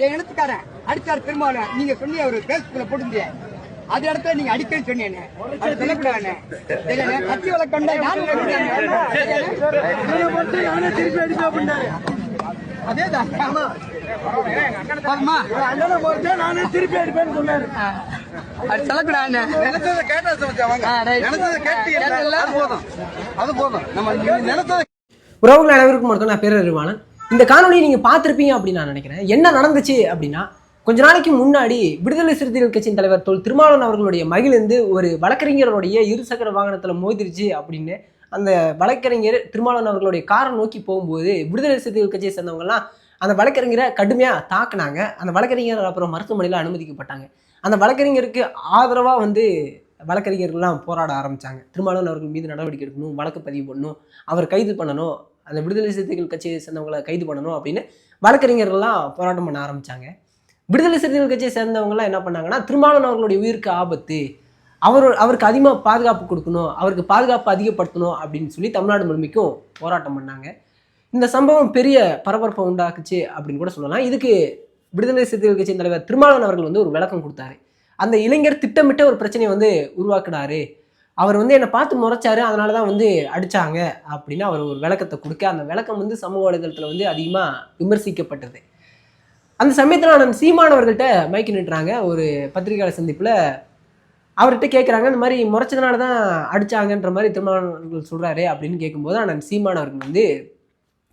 என் இனத்துக்காரன் அடிச்சார் திருமாவளவன் நீங்க சொன்னீங்க ஒரு பேஸ்புக்ல போட்டுருந்தீங்க. அது இடத்துல நீங்க அடிக்கன்னு சொன்னீங்க அது சொல்லக்கூடாது கட்சி வழக்கண்டா நானே திருப்பி அடிப்பேன் அப்படின்னாரு. அதேதான். ஆமா. அண்ணனை போறதே நானே திருப்பி அடிப்பேன்னு சொன்னாரு. அது சொல்லக்கூடாது நினைச்சதை கேட்டா சொல்லுச்சா? அது போதும். அது போதும். நம்ம நினைச்சதை உறவுகள் அனைவருக்கும் மட்டும் நான் பேரறிவாளன். இந்த காணொலியை நீங்கள் பார்த்துருப்பீங்க அப்படின்னு நான் நினைக்கிறேன். என்ன நடந்துச்சு அப்படின்னா கொஞ்ச நாளைக்கு முன்னாடி விடுதலை சிறுத்தைகள் கட்சியின் தலைவர் தொல் திருமாவளவன் அவர்களுடைய மகிழ்ந்து ஒரு வழக்கறிஞருடைய இருசக்கர வாகனத்தில் மோதிருச்சு அப்படின்னு அந்த வழக்கறிஞர் திருமாவளவன் அவர்களுடைய காரை நோக்கி போகும்போது விடுதலை சிறுத்தைகள் கட்சியை சேர்ந்தவங்கலாம் அந்த வழக்கறிஞரை கடுமையாக தாக்குனாங்க. அந்த வழக்கறிஞர் அப்புறம் மருத்துவமனையில் அனுமதிக்கப்பட்டாங்க. அந்த வழக்கறிஞருக்கு ஆதரவாக வந்து வழக்கறிஞர்கள்லாம் போராட ஆரம்பித்தாங்க திருமாவளவன் அவர்கள் மீது நடவடிக்கை எடுக்கணும் வழக்கு பதிவு பண்ணணும் அவர் கைது பண்ணணும் அந்த விடுதலை சிறுத்தைகள் கட்சியை சேர்ந்தவங்களை கைது பண்ணணும் அப்படின்னு வழக்கறிஞர்கள்லாம் போராட்டம் பண்ண ஆரம்பித்தாங்க விடுதலை சிறுத்தைகள் கட்சியை சேர்ந்தவங்கலாம் என்ன பண்ணாங்கன்னா திருமாவளவன் அவர்களுடைய உயிருக்கு ஆபத்து. அவர் அவருக்கு அதிகமாக பாதுகாப்பு கொடுக்கணும் அவருக்கு பாதுகாப்பு அதிகப்படுத்தணும் அப்படின்னு சொல்லி தமிழ்நாடு முழுமைக்கும் போராட்டம் பண்ணாங்க. இந்த சம்பவம் பெரிய பரபரப்பை உண்டாக்குச்சு அப்படின்னு கூட சொல்லலாம். இதுக்கு விடுதலை சிறுத்தைகள் கட்சியின் தலைவர் திருமாவளவன் அவர்கள் வந்து ஒரு விளக்கம் கொடுத்தாரு. அந்த இளைஞர் திட்டமிட்ட ஒரு பிரச்சனையை வந்து உருவாக்குனாரு. அவர் வந்து என்னை பார்த்து முறைச்சாரு அதனால தான் வந்து அடித்தாங்க அப்படின்னு அவர் ஒரு விளக்கத்தை கொடுக்க அந்த விளக்கம் வந்து சமூக வலைதளத்தில் வந்து அதிகமாக விமர்சிக்கப்பட்டது. அந்த சமயத்தில் நான் சீமானவர்கள்ட்ட மைக்கு நிட்டுறாங்க ஒரு பத்திரிகையாளர் சந்திப்பில் அவர்கிட்ட கேட்குறாங்க இந்த மாதிரி முறைச்சதுனால தான் அடிச்சாங்கன்ற மாதிரி திருமணங்கள் சொல்கிறாரு அப்படின்னு கேட்கும்போது அண்ணன் சீமானவர்கள் வந்து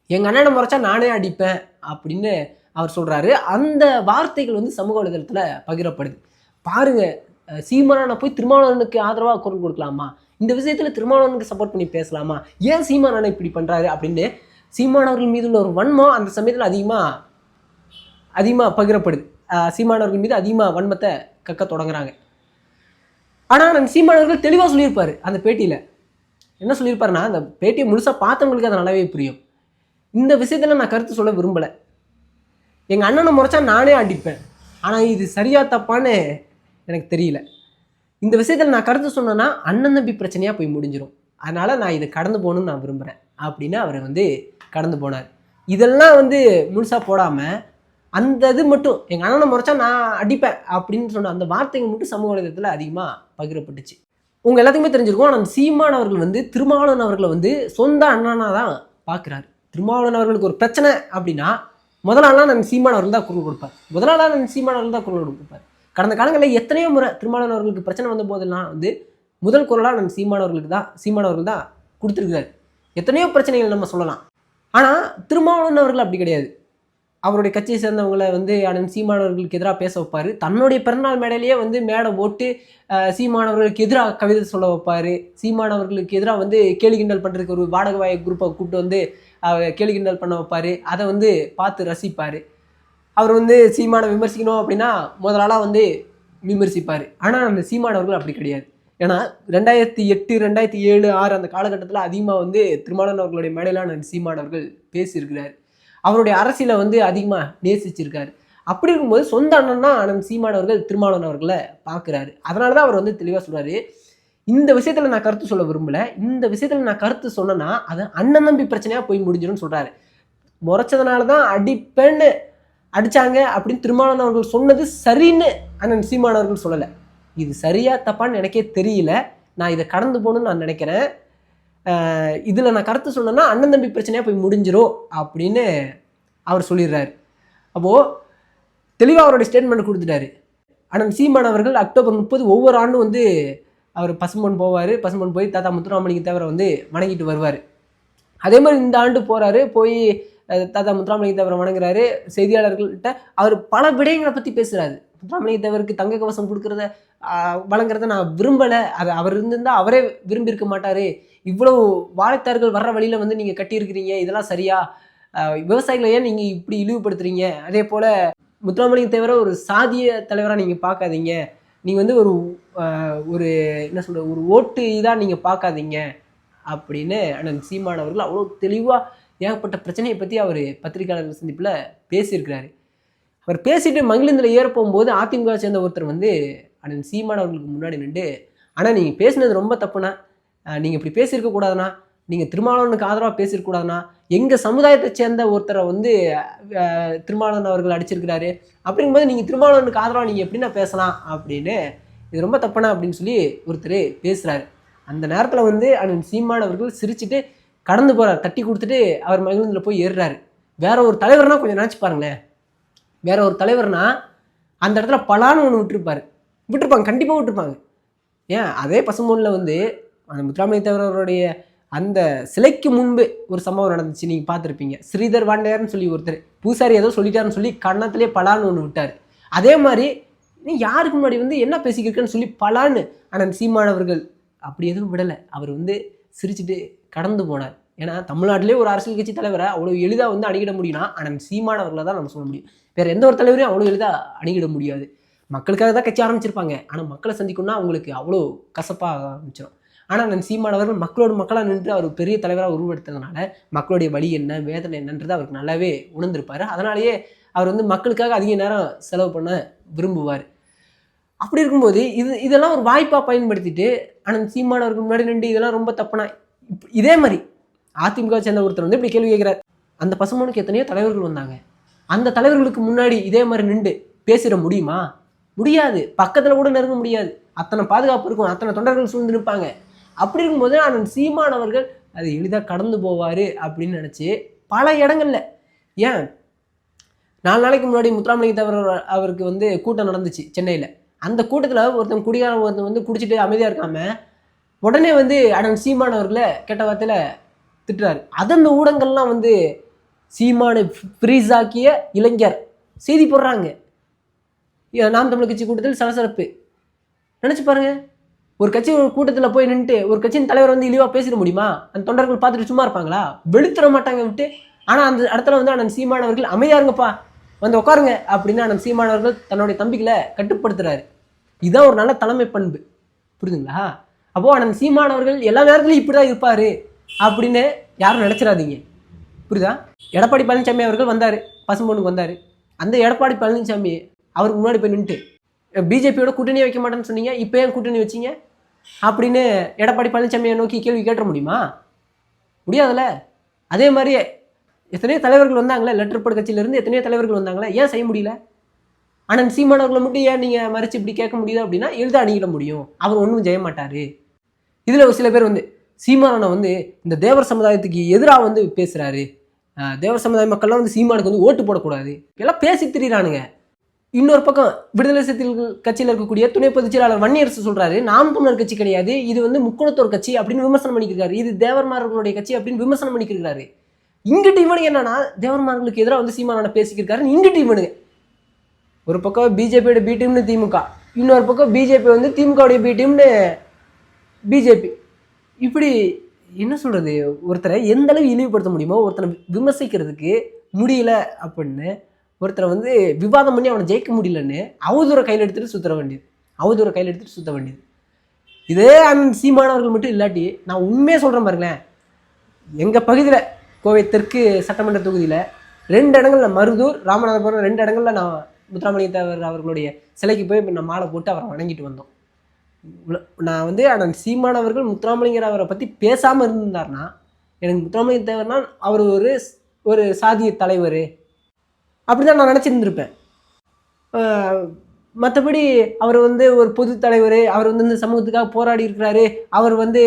எங்கள் அண்ணனை முறைச்சா நானே அடிப்பேன் அப்படின்னு அவர் சொல்கிறாரு அந்த வார்த்தைகள் வந்து சமூக வலைதளத்தில் பகிரப்படுது. பாருங்கள் சீமானை போய் திருமாவளவனுக்கு ஆதரவாக குரல் கொடுக்கலாமா? இந்த விஷயத்தில் திருமாவளவனுக்கு சப்போர்ட் பண்ணி பேசலாமா? ஏன் சீமானனை இப்படி பண்ணுறாரு அப்படின்னு சீமானவர்கள் மீது உள்ள ஒரு வன்மம் அந்த சமயத்தில் அதிகமாக அதிகமாக பகிரப்படுது. சீமானவர்கள் மீது அதிகமாக வன்மத்தை கக்க தொடங்குறாங்க. ஆனால் அந்த சீமானவர்கள் தெளிவாக சொல்லியிருப்பார் அந்த பேட்டியில். என்ன சொல்லியிருப்பாருன்னா அந்த பேட்டியை முழுசாக பார்த்தவங்களுக்கு அது நல்லாவே புரியும். இந்த விஷயத்தில் நான் கருத்து சொல்ல விரும்பலை. எங்கள் அண்ணனை முறைச்சா நானே அடிப்பேன் ஆனால் இது சரியா தப்பான்னு எனக்கு தெரியல. இந்த விஷயத்தில் நான் கருத்து சொன்னேன்னா அண்ணன் தம்பி பிரச்சனையாக போய் முடிஞ்சிடும் அதனால் நான் இதை கடந்து போகணும்னு நான் விரும்புகிறேன் அப்படின்னு அவர் வந்து கடந்து போனார். இதெல்லாம் வந்து முழுசாக போடாமல் அந்த இது மட்டும் எங்கள் அண்ணனை முறைச்சா நான் அடிப்பேன் அப்படின்னு சொன்ன அந்த வார்த்தைகள் மட்டும் சமூக வலைதளத்தில் அதிகமாக பகிரப்பட்டுச்சு. உங்கள் எல்லாத்துக்குமே தெரிஞ்சிருக்கும் ஆனால் சீமான் அவர்கள் வந்து திருமாவளவன் அவர்களை வந்து சொந்த அண்ணனாக தான் பார்க்குறாரு திருமாவளவன் அவர்களுக்கு ஒரு பிரச்சனை அப்படின்னா முதல் ஆளாக நான் சீமான் அவர்கள் தான் குரல் கொடுப்பார். முதல் ஆளாக நான் சீமான் அவர்கள் தான் குரல் கொடுப்பார். கடந்த காலங்களில் எத்தனையோ முறை திருமாவளவர்களுக்கு பிரச்சனை வந்த போதெல்லாம் வந்து முதல் குரலாக நம்ம சீமானவர்களுக்கு தான் சீமானவர்கள் தான் கொடுத்துருக்காரு எத்தனையோ பிரச்சனைகள் நம்ம சொல்லலாம். ஆனால் திருமாவளவன் அவர்கள் அப்படி கிடையாது. அவருடைய கட்சியை சேர்ந்தவங்களை வந்து அண்ணன் சீமானவர்களுக்கு எதிராக பேச வைப்பார். தன்னுடைய பிறந்தநாள் மேடையிலேயே வந்து மேடை ஓட்டு சீமானவர்களுக்கு எதிராக கவிதை சொல்ல வைப்பார். சீமானவர்களுக்கு எதிராக வந்து கேலி கிண்டல் பண்ணுறதுக்கு ஒரு வாடகை வாய குரூப்பை கூப்பிட்டு வந்து கேலி கிண்டல் பண்ண வைப்பார். அதை வந்து பார்த்து ரசிப்பார். அவர் வந்து சீமானை விமர்சிக்கணும் அப்படின்னா முதலாளாக வந்து விமர்சிப்பார். ஆனால் அந்த சீமானவர்கள் அப்படி கிடையாது. ஏன்னா ரெண்டாயிரத்தி எட்டு ரெண்டாயிரத்தி ஏழு ஆறு அந்த காலகட்டத்தில் அதிகமாக வந்து திருமாவளவன் அவர்களுடைய மேடையிலான நான் சீமானவர்கள் பேசியிருக்கிறார். அவருடைய அரசியலை வந்து அதிகமாக நேசிச்சிருக்காரு. அப்படி இருக்கும்போது சொந்த அண்ணன்னா அண்ணன் சீமானவர்கள் திருமாவளவன் அவர்களை பார்க்குறாரு. அதனால தான் அவர் வந்து தெளிவாக சொல்கிறாரு இந்த விஷயத்தில் நான் கருத்து சொல்ல விரும்பல. இந்த விஷயத்தில் நான் கருத்து சொன்னேன்னா அது அண்ணன் தம்பி பிரச்சனையாக போய் முடிஞ்சிடும்னு சொல்கிறாரு முறைச்சதுனால தான் அடிப்பேன்னு அடிச்சாங்க அப்படின்னு திருமாவளவன் அவர்கள் சொன்னது சரின்னு அண்ணன் சீமானவர்கள் சொல்லலை. இது சரியா தப்பான்னு எனக்கே தெரியல. நான் இதை கடந்து போகணும்னு நான் நினைக்கிறேன். இதில் நான் கருத்து சொன்னேன்னா அண்ணன் தம்பி பிரச்சனையாக போய் முடிஞ்சிரும் அப்படின்னு அவர் சொல்லிடுறாரு. அப்போது தெளிவாக அவருடைய ஸ்டேட்மெண்ட் கொடுத்துட்டாரு. அண்ணன் சீமான் அவர்கள் அக்டோபர் முப்பது ஒவ்வொரு ஆண்டும் வந்து அவர் பசும்பொன் போவார். பசும்பொன் போய் தாத்தா முத்துராமலிங்க தேவரை வந்து வணங்கிட்டு வருவார். அதே மாதிரி இந்த ஆண்டு போகிறாரு போய் தாத்தா முத்துராமலிங்க தேவரை வணங்குறாரு. செய்தியாளர்கள்ட்ட அவர் பல விடயங்களை பற்றி பேசுகிறாரு முத்துராமலிங்க தேவருக்கு தங்க கவசம் கொடுக்குறத வழங்குறத நான் விரும்பலை. அது அவர் இருந்திருந்தால் அவரே விரும்பியிருக்க மாட்டார். இவ்வளவு வாழைத்தார்கள் வர்ற வழியில் வந்து நீங்கள் கட்டியிருக்கிறீங்க. இதெல்லாம் சரியா? விவசாயிகளை ஏன் நீங்கள் இப்படி இழிவுபடுத்துறீங்க? அதே போல் முத்துராமலிங்க தேவரை ஒரு சாதிய தலைவராக நீங்கள் பார்க்காதீங்க. நீங்கள் வந்து ஒரு ஒரு என்ன சொல்கிற ஒரு ஓட்டு இதாக நீங்கள் பார்க்காதீங்க. அப்படின்னு அண்ணன் சீமான் அவர்கள் அவ்வளோ தெளிவாக ஏகப்பட்ட பிரச்சனையை பற்றி அவர் பத்திரிகையாளர்கள் சந்திப்பில் பேசியிருக்கிறாரு. அவர் பேசிட்டு மகிழ்ந்தில் ஏற போகும்போது அதிமுக சேர்ந்த ஒருத்தர் வந்து அண்ணன் சீமான் அவர்களுக்கு முன்னாடி நின்று ஆனால் நீங்கள் பேசினது ரொம்ப தப்புண்ணா. நீங்கள் இப்படி பேசியிருக்க கூடாதுண்ணா. நீங்கள் திருமாவளவனுக்கு ஆதரவாக பேசியிருக்கூடாதுண்ணா எங்கள் சமுதாயத்தை சேர்ந்த ஒருத்தரை வந்து திருமாவளவன் அவர்கள் அடிச்சிருக்கிறாரு. அப்படிங்கும்போது நீங்கள் திருமாவளவனுக்கு ஆதரவாக நீங்கள் எப்படின்னா பேசலாம்? அப்படின்னு இது ரொம்ப தப்புனா அப்படின்னு சொல்லி ஒருத்தர் பேசுகிறாரு அந்த நேரத்தில் வந்து அண்ணன் சீமான் அவர்கள் சிரிச்சுட்டு கடந்து போகிறார் தட்டி கொடுத்துட்டு அவர் மகிழ்ந்தில் போய் ஏறுறாரு. வேற ஒரு தலைவர்னா கொஞ்சம் நினச்சி பாருங்களேன். வேற ஒரு தலைவர்னா அந்த இடத்துல பலான்னு ஒன்று விட்டுருப்பாரு. விட்டுருப்பாங்க கண்டிப்பாக விட்டுருப்பாங்க. ஏன்? அதே பசும்பொன்னில் வந்து அந்த முத்துராமலிங்க தேவரவருடைய அந்த சிலைக்கு முன்பு ஒரு சம்பவம் நடந்துச்சு நீங்கள் பார்த்துருப்பீங்க. ஸ்ரீதர் வாண்டையார்னு சொல்லி ஒருத்தர் பூசாரி ஏதோ சொல்லிட்டாருன்னு சொல்லி கன்னத்துலேயே பலான்னு ஒன்று விட்டார். அதே மாதிரி நீ யாருக்கு முன்னாடி வந்து என்ன பேசிக்கிருக்கேன்னு சொல்லி பலான்னு ஆனால் சீமானவர்கள் அப்படி எதுவும் விடலை. அவர் வந்து சிரிச்சுட்டு கடந்து போனார். ஏன்னா தமிழ்நாட்டிலே ஒரு அரசியல் கட்சி தலைவரை அவ்வளோ எளிதாக வந்து அணுகிட முடியும்னா ஆனால் சீமானவர்களை தான் நம்ம சொல்ல முடியும். வேறு எந்த ஒரு தலைவரையும் அவ்வளோ எளிதாக அணுகிட முடியாது. மக்களுக்காக தான் கட்சி ஆரம்பிச்சிருப்பாங்க. ஆனால் மக்களை சந்திக்கணும்னா அவங்களுக்கு அவ்வளோ கசப்பாக ஆரம்பிச்சிடும் ஆனால் அந்த சீமானவர்கள் மக்களோட மக்களாக நின்று அவர் பெரிய தலைவராக உருவெடுத்ததுனால மக்களுடைய வழி என்ன வேதனை என்னன்றது அவருக்கு நல்லாவே உணர்ந்திருப்பார். அதனாலேயே அவர் வந்து மக்களுக்காக அதிக நேரம் செலவு பண்ண விரும்புவார். அப்படி இருக்கும்போது இது இதெல்லாம் ஒரு வாய்ப்பாக பயன்படுத்திட்டு அனந்த் சீமானவருக்கு முன்னாடி நின்று இதெல்லாம் ரொம்ப தப்புனா இப்ப- இதே மாதிரி அதிமுக சேர்ந்த ஒருத்தர் வந்து இப்படி கேள்வி கேட்குறாரு. அந்த பசுமனுக்கு எத்தனையோ தலைவர்கள் வந்தாங்க. அந்த தலைவர்களுக்கு முன்னாடி இதே மாதிரி நின்று பேசிட முடியுமா? முடியாது. பக்கத்தில் கூட நெருங்க முடியாது. அத்தனை பாதுகாப்பு இருக்கும் அத்தனை தொண்டர்கள் சூழ்ந்து நிற்பாங்க. அப்படி இருக்கும்போது அண்ணன் சீமான் அவர்கள் அது எளிதாக கடந்து போவார் அப்படின்னு நினச்சி பல இடங்கள்ல. ஏன்? நாலு நாளைக்கு முன்னாடி முத்துராமலிங்க தேவர் அவருக்கு வந்து கூட்டம் நடந்துச்சு சென்னையில். அந்த கூட்டத்தில் ஒருத்தன் குடிகாரன் ஒருத்தன் வந்து குடிச்சிட்டு அமைதியாக இருக்காம உடனே வந்து அண்ணன் சீமான் அவர்களை கெட்ட வார்த்தையில் திட்டுறாரு. அது அந்த ஊடகங்கள்லாம் வந்து சீமானை ஃப்ரீஸாக்கிய இளைஞர். செய்தி போடுறாங்க. நாம் தமிழ் கட்சி கூட்டத்தில் சலசலப்பு. நினச்சி பாருங்க. ஒரு கட்சி ஒரு கூட்டத்தில் போய் நின்றுட்டு ஒரு கட்சியின் தலைவர் வந்து இழிவாக பேசிட முடியுமா? அந்த தொண்டர்கள் பார்த்துட்டு சும்மா இருப்பாங்களா? வெளுத்துற மாட்டாங்க விட்டு. ஆனால் அந்த இடத்துல வந்து அண்ணன் சீமானவர்கள் அவர்கள் இருங்கப்பா. வந்து உட்காருங்க அப்படின்னு நம் சீமானவர்கள் தன்னுடைய தம்பிகளை கட்டுப்படுத்துறாரு. இதுதான் ஒரு நல்ல தலைமை பண்பு. புரியுதுங்களா அப்போ அண்ணன் சீமானவர்கள் எல்லா நேரத்துலையும் இப்படி தான் இருப்பார் அப்படின்னு யாரும் நினச்சிடாதீங்க. புரியுதா? எடப்பாடி பழனிசாமி அவர்கள் வந்தார் பசும்பொண்ணுக்கு வந்தார். அந்த எடப்பாடி பழனிசாமி அவருக்கு முன்னாடி போய் நின்றுட்டு பிஜேபியோட கூட்டணி வைக்க மாட்டேன்னு சொன்னீங்க இப்போ ஏன் கூட்டணி வச்சிங்க? அப்படின்னு எடப்பாடி பழனிசாமியை நோக்கி கேள்வி கேட்ட முடியுமா? முடியாதுல்ல? அதே மாதிரி எத்தனையோ தலைவர்கள் வந்தாங்களே லெட்டர் பட கட்சியிலேருந்து எத்தனையோ தலைவர்கள் வந்தாங்களே ஏன் செய்ய முடியல? ஆனால் சீமானவர்களை மட்டும் ஏன் நீங்கள் மறைச்சு இப்படி கேட்க முடியுது அப்படின்னா எழுத அணுகிட முடியும். அவர் ஒன்றும் செய்ய மாட்டார். இதில் ஒரு சில பேர் வந்து சீமானனை வந்து இந்த தேவர் சமுதாயத்துக்கு எதிராக வந்து பேசுகிறாரு தேவர் சமுதாய மக்கள்லாம் வந்து சீமானுக்கு வந்து ஓட்டு போடக்கூடாது. எல்லாம் பேசி திரியிறானுங்க. இன்னொரு பக்கம் விடுதலை சிறுத்தைகள் கட்சியில் இருக்கக்கூடிய துணை பொதுச் செயலாளர் வன்னியரசு சொல்கிறாரு நாம் தமிழர் கட்சி கிடையாது. இது வந்து முக்கோணத்தோர் கட்சி அப்படின்னு விமர்சனம் பண்ணிக்கிறாரு இது தேவர்மார்களுடைய கட்சி அப்படின்னு விமர்சனம் பண்ணிக்கிறாரு இங்கிட்டு இவனுங்க என்னன்னா தேவன்மார்களுக்கு எதிராக வந்து சீமானோட பேசிக்கிருக்காரு. இங்கிட்டு இவனுங்க. ஒரு பக்கம் பிஜேபியோட பி டீம்னு திமுக. இன்னொரு பக்கம் பிஜேபி வந்து திமுகவுடைய பி டீம்னு பிஜேபி இப்படி என்ன சொல்றது? ஒருத்தரை எந்த அளவு இழிவுபடுத்த முடியுமோ ஒருத்தனை விமர்சிக்கிறதுக்கு முடியல அப்படின்னு ஒருத்தரை வந்து விவாதம் பண்ணி அவனை ஜெயிக்க முடியலன்னு அவதூறை கையில் எடுத்துட்டு சுற்ற வேண்டியது. அவதூறை கையில் எடுத்துட்டு சுத்த வேண்டியது. இதே அண்ணன் சீமானவர்கள் மட்டும் இல்லாட்டி நான் உண்மையாக சொல்கிறேன் பாருங்களேன். எங்கள் பகுதியில் கோவை தெற்கு சட்டமன்ற தொகுதியில் ரெண்டு இடங்களில் மருதூர் ராமநாதபுரம் ரெண்டு இடங்களில் நான் முத்துராமலிங்க தேவர் அவர்களுடைய சிலைக்கு போய் நான் மாலை போட்டு அவரை வணங்கிட்டு வந்தோம். நான் வந்து அண்ணன் சீமானவர்கள் முத்துராமலிங்கர் அவரை பற்றி பேசாமல் இருந்திருந்தாருன்னா எனக்கு முத்துராமலிங்க தேவர்னா அவர் ஒரு ஒரு சாதிய தலைவர். அப்படி தான் நான் நினச்சிருந்துருப்பேன். மற்றபடி அவர் வந்து ஒரு பொது தலைவர் அவர் வந்து இந்த சமூகத்துக்காக போராடி இருக்கிறாரு அவர் வந்து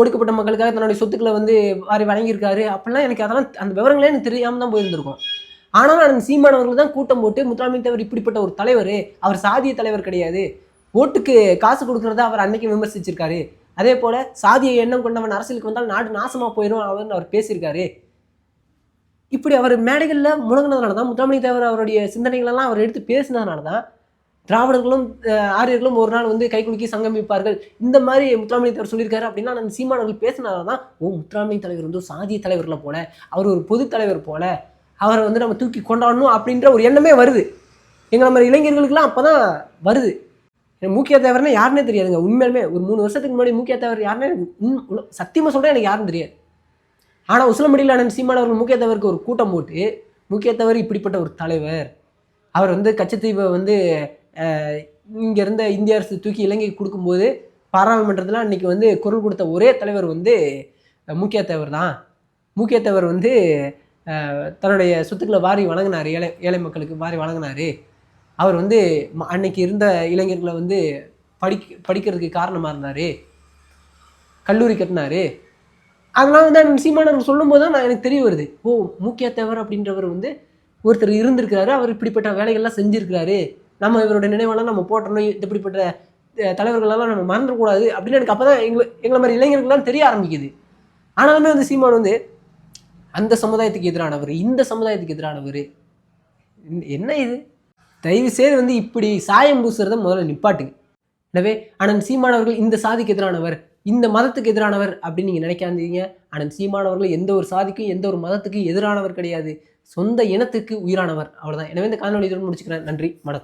ஒடுக்கப்பட்ட மக்களுக்காக தன்னுடைய சொத்துக்களை வந்து வாரி வழங்கியிருக்காரு. அப்படிலாம் எனக்கு அதெல்லாம் அந்த விவரங்களே எனக்கு தெரியாமல் தான் போயிருந்திருக்கும். ஆனாலும் அந்த சீமானவர்கள் தான் கூட்டம் போட்டு முத்துராமலிங்க தேவர் இப்படிப்பட்ட ஒரு தலைவர். அவர் சாதிய தலைவர் கிடையாது. ஓட்டுக்கு காசு கொடுக்குறத அவர் அன்னைக்கு விமர்சிச்சிருக்காரு. அதே போல் சாதிய எண்ணம் கொண்டவன் அரசியலுக்கு வந்தால் நாடு நாசமாக போயிடும் அவர்னு அவர் பேசியிருக்காரு. இப்படி அவர் மேடைகளில் முழங்கினதுனால தான் முத்துராமலிங்க தேவர் அவருடைய சிந்தனைகளெல்லாம் அவர் எடுத்து பேசினதுனால தான் திராவிடர்களும் ஆரியர்களும் ஒரு நாள் வந்து கைகுலுக்கி சங்கமிப்பார்கள். இந்த மாதிரி முத்துராமலிங்க தலைவர் சொல்லியிருக்காரு அப்படின்னா அந்த சீமானவர்கள் பேசினால தான் ஓ முத்துராமலிங்க தலைவர் வந்து ஒரு சாதிய தலைவர்களை போல அவர் ஒரு பொது தலைவர் போல அவரை வந்து நம்ம தூக்கி கொண்டாடணும் அப்படின்ற ஒரு எண்ணமே வருது. எங்களை மாதிரி இளைஞர்களுக்கெல்லாம் அப்போ தான் வருது முக்கிய தேவர்னா யாருன்னே தெரியாதுங்க. உண்மையிலுமே ஒரு மூணு வருஷத்துக்கு முன்னாடி மூக்கியா தேவர் யாருன்னா எனக்கு உண்- சொல்கிறேன் எனக்கு யாரும் தெரியாது. ஆனால் உசிலம்படியில் அண்ணன் சீமானவர்கள் முக்கிய தேவருக்கு ஒரு கூட்டம் போட்டு முக்கிய தேவர் இப்படிப்பட்ட ஒரு தலைவர். அவர் வந்து கச்சத்தீவை வந்து இங்கே இருந்த இந்திய அரசு தூக்கி இலங்கைக்கு கொடுக்கும்போது பாராளுமன்றத்தில் அன்னைக்கு வந்து குரல் கொடுத்த ஒரே தலைவர் வந்து முக்கிய தேவர் தான். முக்கிய தலைவர் வந்து தன்னுடைய சொத்துக்களை வாரி வழங்கினார். ஏழை ஏழை மக்களுக்கு வாரி வழங்கினார். அவர் வந்து ம- அன்னைக்கு இருந்த இளைஞர்களை வந்து படிக்க படிக்கிறதுக்கு காரணமாக இருந்தார். கல்லூரி கட்டினாரு. அதெல்லாம் வந்து அண்ணன் சீமானவர் சொல்லும்போது தான் நான் எனக்கு தெரிய வருது. ஓ முக்கிய தேவர் அப்படின்றவர் வந்து ஒருத்தர் இருந்திருக்கிறாரு. அவர் இப்படிப்பட்ட வேலைகள்லாம் செஞ்சுருக்கிறாரு. நம்ம இவரோட நினைவெல்லாம் நம்ம போட்டணும் இப்படிப்பட்ட தலைவர்களெல்லாம் நம்ம மறந்துடக்கூடாது அப்படின்னு எனக்கு அப்போ தான் எங்களை எங்களை மாதிரி இளைஞர்கள்லாம் தெரிய ஆரம்பிக்குது. ஆனாலுமே வந்து சீமான் வந்து அந்த சமுதாயத்துக்கு எதிரானவர் இந்த சமுதாயத்துக்கு எதிரானவர். என்ன இது? தயவு செய்து வந்து இப்படி சாயம் பூசுறத முதல்ல நிப்பாட்டுங்க. எனவே அனந்த் சீமானவர்கள் இந்த சாதிக்கு எதிரானவர் இந்த மதத்துக்கு எதிரானவர் அப்படின்னு நீங்கள் நினைக்காதீங்க. அனந்த் சீமானவர்கள் எந்த ஒரு சாதிக்கும் எந்த ஒரு மதத்துக்கும் எதிரானவர் கிடையாது. சொந்த இனத்துக்கு உயிரானவர். அவ்வளோதான் எனவே இந்த காணொலி இதோடு முடிச்சுக்கிறேன். நன்றி. வணக்கம்.